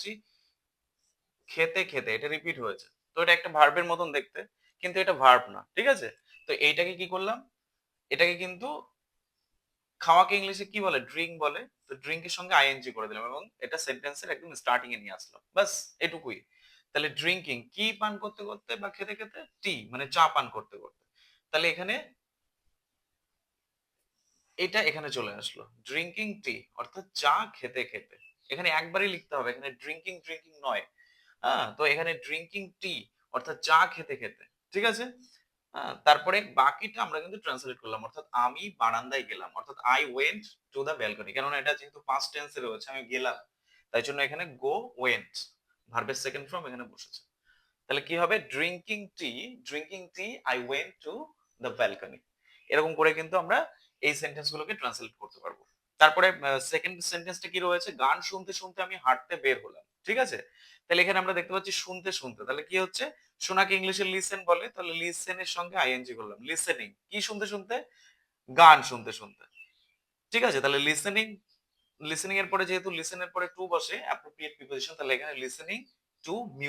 পাচ্ছি খেতে খেতে, এটা রিপিট হয়েছে। তো এটা একটা ভার্বের মতন দেখতে, কিন্তু এটা ভার্ব না, ঠিক আছে? তো এইটাকে কি করলাম? এটাকে কিন্তু খাওয়াকে ইংলিশে কি বলে? ড্রিঙ্ক বলে। তো ড্রিঙ্কের সঙ্গে আইএনজি করে দিলাম এবং এটা সেন্টেন্সের একদম স্টার্টিং এ নিয়ে আসলাম। বাস এটুকুই। তাহলে ড্রিঙ্কিং কি পান করতে করতে বা খেতে খেতে? টি মানে চা পান করতে করতে। তাহলে এখানে এটা এখানে চলে আসলো। ড্রিঙ্কিং টি অর্থাৎ চা খেতে খেতে। এখানে একবারই লিখতে হবে, এখানে ড্রিঙ্কিং ড্রিঙ্কিং নয়। হ্যাঁ তো এখানে ড্রিঙ্কিং টি অর্থাৎ চা খেতে খেতে, ঠিক আছে? হ্যাঁ তারপরে বাকিটা আমরা কিন্তু ট্রান্সলেট করলাম, অর্থাৎ আমি বারান্দায় গেলাম, অর্থাৎ I went to the balcony কেননা এটা যেহেতু পাস্ট টেন্সে রয়েছে, আমি গেলাম, তাই জন্য এখানে গো ওয়েন্ট ভার্বের সেকেন্ড ফর্ম এখানে বসেছে। তাহলে কি হবে? Drinking tea drinking tea I went to the balcony এরকম করে কিন্তু আমরা এই সেন্টেন্স গুলোকে ট্রান্সলেট করতে পারব। তারপরে সেকেন্ড সেন্টেন্সটা কি রয়েছে? গান শুনতে শুনতে আমি হাঁটতে বের হলাম, ঠিক আছে? তাহলে এখানে আমরা দেখতে পাচ্ছি শুনতে শুনতে। তাহলে কি হচ্ছে? শোনাকে ইংলিশে লিসেন বলে, তাহলে লিসেনের সঙ্গে আইএনজি করলাম। লিসেনিং কি শুনতে শুনতে? গান শুনতে শুনতে। ঠিক আছে? তাহলে লিসেনিং লিসেনিং এর পরে যেহেতু লিসেনের পরে টু বসে অ্যাপ্রোপ্রিয়েট প্রিপোজিশন তাহলে এখানে লিসেনিং টু মিউজিক